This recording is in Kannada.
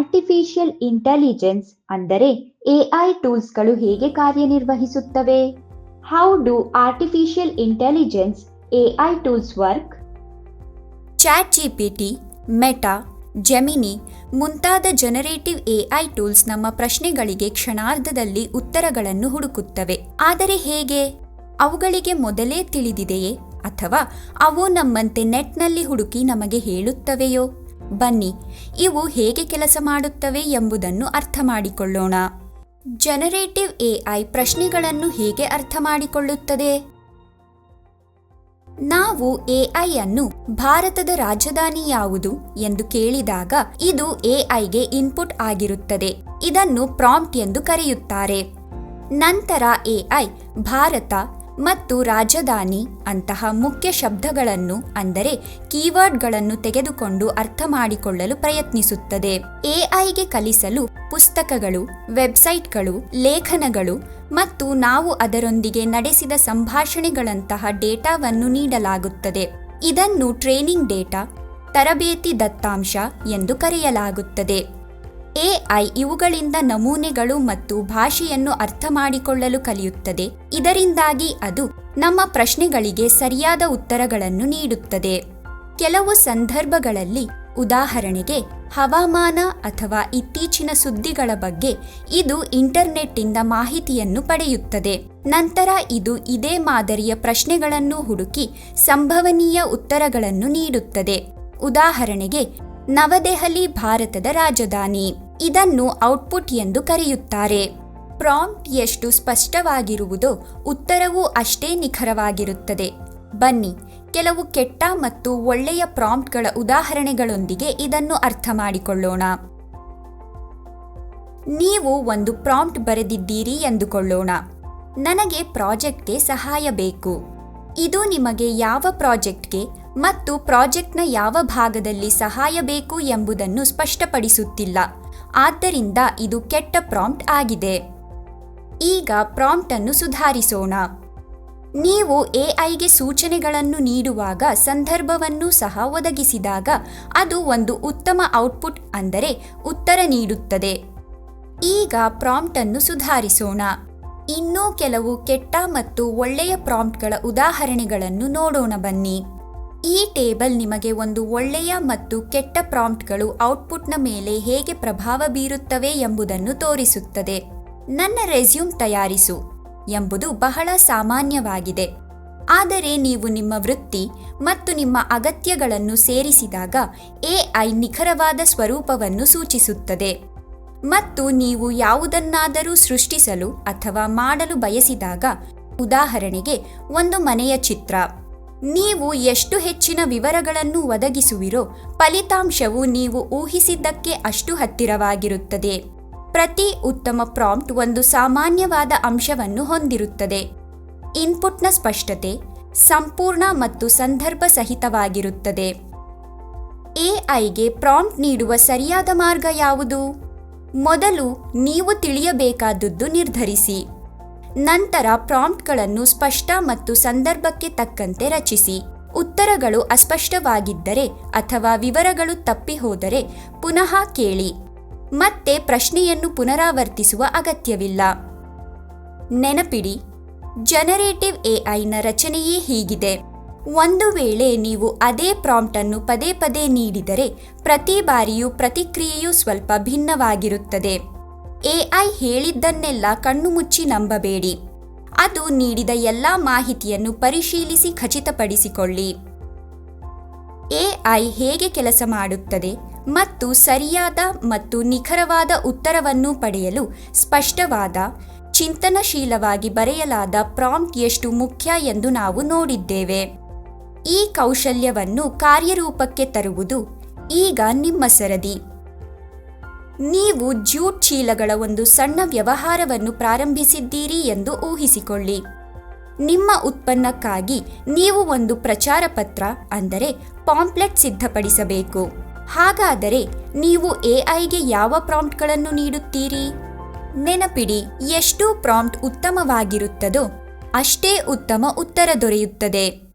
ಆರ್ಟಿಫಿಷಿಯಲ್ ಇಂಟೆಲಿಜೆನ್ಸ್ ಅಂದರೆ ಎಐ ಟೂಲ್ಸ್ಗಳು ಹೇಗೆ ಕಾರ್ಯನಿರ್ವಹಿಸುತ್ತವೆ? How do artificial intelligence AI tools work chat GPT Meta, Gemini ಮುಂತಾದ ಜನರೇಟಿವ್ ಎಐ ಟೂಲ್ಸ್ ನಮ್ಮ ಪ್ರಶ್ನೆಗಳಿಗೆ ಕ್ಷಣಾರ್ಧದಲ್ಲಿ ಉತ್ತರಗಳನ್ನು ಹುಡುಕುತ್ತವೆ. ಆದರೆ ಹೇಗೆ? ಅವುಗಳಿಗೆ ಮೊದಲೇ ತಿಳಿದಿದೆಯೇ? ಅಥವಾ ಅವು ನಮ್ಮಂತೆ ನೆಟ್ನಲ್ಲಿ ಹುಡುಕಿ ನಮಗೆ ಹೇಳುತ್ತವೆಯೋ? ಬನ್ನಿ, ಇವು ಹೇಗೆ ಕೆಲಸ ಮಾಡುತ್ತವೆ ಎಂಬುದನ್ನು ಅರ್ಥ ಮಾಡಿಕೊಳ್ಳೋಣ ಜನರೇಟಿವ್ ಎಐ ಪ್ರಶ್ನೆಗಳನ್ನು ಹೇಗೆ ಅರ್ಥ ಮಾಡಿಕೊಳ್ಳುತ್ತದೆ ನಾವು ಎಐ ಅನ್ನು ಭಾರತದ ರಾಜಧಾನಿ ಯಾವುದು ಎಂದು ಕೇಳಿದಾಗ ಇದು ಎಐಗೆ ಇನ್ಪುಟ್ ಆಗಿರುತ್ತದೆ. ಇದನ್ನು ಪ್ರಾಂಪ್ಟ್ ಎಂದು ಕರೆಯುತ್ತಾರೆ. ನಂತರ ಎಐ ಭಾರತ ಮತ್ತು ರಾಜಧಾನಿ ಅಂತಹ ಮುಖ್ಯ ಶಬ್ದಗಳನ್ನು ಅಂದರೆ ಕೀವರ್ಡ್ಗಳನ್ನು ತೆಗೆದುಕೊಂಡು ಅರ್ಥ ಮಾಡಿಕೊಳ್ಳಲು ಪ್ರಯತ್ನಿಸುತ್ತದೆ. ಎಐಗೆ ಕಲಿಸಲು ಪುಸ್ತಕಗಳು, ವೆಬ್ಸೈಟ್ಗಳು, ಲೇಖನಗಳು ಮತ್ತು ನಾವು ಅದರೊಂದಿಗೆ ನಡೆಸಿದ ಸಂಭಾಷಣೆಗಳಂತಹ ಡೇಟಾವನ್ನು ನೀಡಲಾಗುತ್ತದೆ. ಇದನ್ನು ಟ್ರೈನಿಂಗ್ ಡೇಟಾ, ತರಬೇತಿ ದತ್ತಾಂಶ ಎಂದು ಕರೆಯಲಾಗುತ್ತದೆ. ಎಐ ಇವುಗಳಿಂದ ನಮೂನೆಗಳು ಮತ್ತು ಭಾಷೆಯನ್ನು ಅರ್ಥ ಮಾಡಿಕೊಳ್ಳಲು ಕಲಿಯುತ್ತದೆ. ಇದರಿಂದಾಗಿ ಅದು ನಮ್ಮ ಪ್ರಶ್ನೆಗಳಿಗೆ ಸರಿಯಾದ ಉತ್ತರಗಳನ್ನು ನೀಡುತ್ತದೆ. ಕೆಲವು ಸಂದರ್ಭಗಳಲ್ಲಿ ಉದಾಹರಣೆಗೆ ಹವಾಮಾನ ಅಥವಾ ಇತ್ತೀಚಿನ ಸುದ್ದಿಗಳ ಬಗ್ಗೆ ಇದು ಇಂಟರ್ನೆಟ್ಟಿಂದ ಮಾಹಿತಿಯನ್ನು ಪಡೆಯುತ್ತದೆ. ನಂತರ ಇದು ಇದೇ ಮಾದರಿಯ ಪ್ರಶ್ನೆಗಳನ್ನು ಹುಡುಕಿ ಸಂಭವನೀಯ ಉತ್ತರಗಳನ್ನು ನೀಡುತ್ತದೆ. ಉದಾಹರಣೆಗೆ ನವದೆಹಲಿ ಭಾರತದ ರಾಜಧಾನಿ. ಇದನ್ನು ಔಟ್ಪುಟ್ ಎಂದು ಕರೆಯುತ್ತಾರೆ. ಪ್ರಾಂಪ್ಟ್ ಎಷ್ಟು ಸ್ಪಷ್ಟವಾಗಿರುವುದೋ ಉತ್ತರವೂ ಅಷ್ಟೇ ನಿಖರವಾಗಿರುತ್ತದೆ. ಬನ್ನಿ, ಕೆಲವು ಕೆಟ್ಟ ಮತ್ತು ಒಳ್ಳೆಯ ಪ್ರಾಂಪ್ಟ್ಗಳ ಉದಾಹರಣೆಗಳೊಂದಿಗೆ ಇದನ್ನು ಅರ್ಥ ಮಾಡಿಕೊಳ್ಳೋಣ. ನೀವು ಒಂದು ಪ್ರಾಂಪ್ಟ್ ಬರೆದಿದ್ದೀರಿ ಎಂದುಕೊಳ್ಳೋಣ. ನನಗೆ ಪ್ರಾಜೆಕ್ಟ್ಗೆ ಸಹಾಯ ಬೇಕು. ಇದು ನಿಮಗೆ ಯಾವ ಪ್ರಾಜೆಕ್ಟ್ಗೆ ಮತ್ತು ಪ್ರಾಜೆಕ್ಟ್ನ ಯಾವ ಭಾಗದಲ್ಲಿ ಸಹಾಯ ಬೇಕು ಎಂಬುದನ್ನು ಸ್ಪಷ್ಟಪಡಿಸುತ್ತಿಲ್ಲ. ಆದ್ದರಿಂದ ಇದು ಕೆಟ್ಟ ಪ್ರಾಂಪ್ಟ್ ಆಗಿದೆ. ಈಗ ಪ್ರಾಂಪ್ಟ್ ಅನ್ನು ಸುಧಾರಿಸೋಣ. ನೀವು ಎಐಗೆ ಸೂಚನೆಗಳನ್ನು ನೀಡುವಾಗ ಸಂದರ್ಭವನ್ನು ಸಹ ಒದಗಿಸಿದಾಗ ಅದು ಒಂದು ಉತ್ತಮ ಔಟ್ಪುಟ್ ಅಂದರೆ ಉತ್ತರ ನೀಡುತ್ತದೆ. ಈಗ ಪ್ರಾಂಪ್ಟ್ ಅನ್ನು ಸುಧಾರಿಸೋಣ. ಇನ್ನೂ ಕೆಲವು ಕೆಟ್ಟ ಮತ್ತು ಒಳ್ಳೆಯ ಪ್ರಾಂಪ್ಟ್ಗಳ ಉದಾಹರಣೆಗಳನ್ನು ನೋಡೋಣ ಬನ್ನಿ. ಈ ಟೇಬಲ್ ನಿಮಗೆ ಒಂದು ಒಳ್ಳೆಯ ಮತ್ತು ಕೆಟ್ಟ ಪ್ರಾಂಪ್ಟ್ಗಳು ಔಟ್ಪುಟ್ನ ಮೇಲೆ ಹೇಗೆ ಪ್ರಭಾವ ಬೀರುತ್ತವೆ ಎಂಬುದನ್ನು ತೋರಿಸುತ್ತದೆ. ನನ್ನ ರೆಸ್ಯೂಮ್ ತಯಾರಿಸು ಎಂಬುದು ಬಹಳ ಸಾಮಾನ್ಯವಾಗಿದೆ. ಆದರೆ ನೀವು ನಿಮ್ಮ ವೃತ್ತಿ ಮತ್ತು ನಿಮ್ಮ ಅಗತ್ಯಗಳನ್ನು ಸೇರಿಸಿದಾಗ ಎಐ ನಿಖರವಾದ ಸ್ವರೂಪವನ್ನು ಸೂಚಿಸುತ್ತದೆ. ಮತ್ತು ನೀವು ಯಾವುದನ್ನಾದರೂ ಸೃಷ್ಟಿಸಲು ಅಥವಾ ಮಾಡಲು ಬಯಸಿದಾಗ, ಉದಾಹರಣೆಗೆ ಒಂದು ಮನೆಯ ಚಿತ್ರ. ನೀವು ಎಷ್ಟು ಹೆಚ್ಚಿನ ವಿವರಗಳನ್ನು ಒದಗಿಸುವಿರೋ ಫಲಿತಾಂಶವು ನೀವು ಊಹಿಸಿದ್ದಕ್ಕೆ ಅಷ್ಟು ಹತ್ತಿರವಾಗಿರುತ್ತದೆ. ಪ್ರತಿ ಉತ್ತಮ ಪ್ರಾಂಪ್ಟ್ ಒಂದು ಸಾಮಾನ್ಯವಾದ ಅಂಶವನ್ನು ಹೊಂದಿರುತ್ತದೆ. ಇನ್ಪುಟ್ನ ಸ್ಪಷ್ಟತೆ, ಸಂಪೂರ್ಣ ಮತ್ತು ಸಂದರ್ಭ ಸಹಿತವಾಗಿರುತ್ತದೆ ಎಐಗೆ ಪ್ರಾಂಪ್ಟ್ ನೀಡುವ ಸರಿಯಾದ ಮಾರ್ಗ ಯಾವುದು? ಮೊದಲು ನೀವು ತಿಳಿಯಬೇಕಾದದ್ದು ನಿರ್ಧರಿಸಿ. ನಂತರ ಪ್ರಾಂಪ್ಟ್ಗಳನ್ನು ಸ್ಪಷ್ಟ ಮತ್ತು ಸಂದರ್ಭಕ್ಕೆ ತಕ್ಕಂತೆ ರಚಿಸಿ. ಉತ್ತರಗಳು ಅಸ್ಪಷ್ಟವಾಗಿದ್ದರೆ ಅಥವಾ ವಿವರಗಳು ತಪ್ಪಿ ಹೋದರೆ ಪುನಃ ಕೇಳಿ. ಮತ್ತೆ ಪ್ರಶ್ನೆಯನ್ನು ಪುನರಾವರ್ತಿಸುವ ಅಗತ್ಯವಿಲ್ಲ. ನೆನಪಿಡಿ, ಜನರೇಟಿವ್ ಎಐನ ರಚನೆಯೇ ಹೀಗಿದೆ. ಒಂದು ವೇಳೆ ನೀವು ಅದೇ ಪ್ರಾಂಪ್ಟ್ ಅನ್ನು ಪದೇ ಪದೇ ನೀಡಿದರೆ ಪ್ರತಿ ಬಾರಿಯೂ ಪ್ರತಿಕ್ರಿಯೆಯು ಸ್ವಲ್ಪ ಭಿನ್ನವಾಗಿರುತ್ತದೆ. ಎಐ ಹೇಳಿದ್ದನ್ನೆಲ್ಲ ಕಣ್ಣು ಮುಚ್ಚಿ ನಂಬಬೇಡಿ. ಅದು ನೀಡಿದ ಎಲ್ಲ ಮಾಹಿತಿಯನ್ನು ಪರಿಶೀಲಿಸಿ ಖಚಿತಪಡಿಸಿಕೊಳ್ಳಿ. ಎಐ ಹೇಗೆ ಕೆಲಸ ಮಾಡುತ್ತದೆ ಮತ್ತು ಸರಿಯಾದ ಮತ್ತು ನಿಖರವಾದ ಉತ್ತರವನ್ನು ಪಡೆಯಲು ಸ್ಪಷ್ಟವಾದ, ಚಿಂತನಶೀಲವಾಗಿ ಬರೆಯಲಾದ ಪ್ರಾಂಪ್ಟ್ ಎಷ್ಟು ಮುಖ್ಯ ಎಂದು ನಾವು ನೋಡಿದ್ದೇವೆ. ಈ ಕೌಶಲ್ಯವನ್ನು ಕಾರ್ಯರೂಪಕ್ಕೆ ತರುವುದು ಈಗ ನಿಮ್ಮ ಸರದಿ. ನೀವು ಜ್ಯೂಟ್ ಚೀಲಗಳ ಒಂದು ಸಣ್ಣ ವ್ಯವಹಾರವನ್ನು ಪ್ರಾರಂಭಿಸಿದ್ದೀರಿ ಎಂದು ಊಹಿಸಿಕೊಳ್ಳಿ. ನಿಮ್ಮ ಉತ್ಪನ್ನಕ್ಕಾಗಿ ನೀವು ಒಂದು ಪ್ರಚಾರ ಪತ್ರ ಅಂದರೆ ಪಾಂಪ್ಲೆಟ್ ಸಿದ್ಧಪಡಿಸಬೇಕು. ಹಾಗಾದರೆ ನೀವು ಎಐಗೆ ಯಾವ ಪ್ರಾಂಪ್ಟ್ಗಳನ್ನು ನೀಡುತ್ತೀರಿ? ನೆನಪಿಡಿ, ಎಷ್ಟು ಪ್ರಾಂಪ್ಟ್ ಉತ್ತಮವಾಗಿರುತ್ತದೋ ಅಷ್ಟೇ ಉತ್ತಮ ಉತ್ತರ ದೊರೆಯುತ್ತದೆ.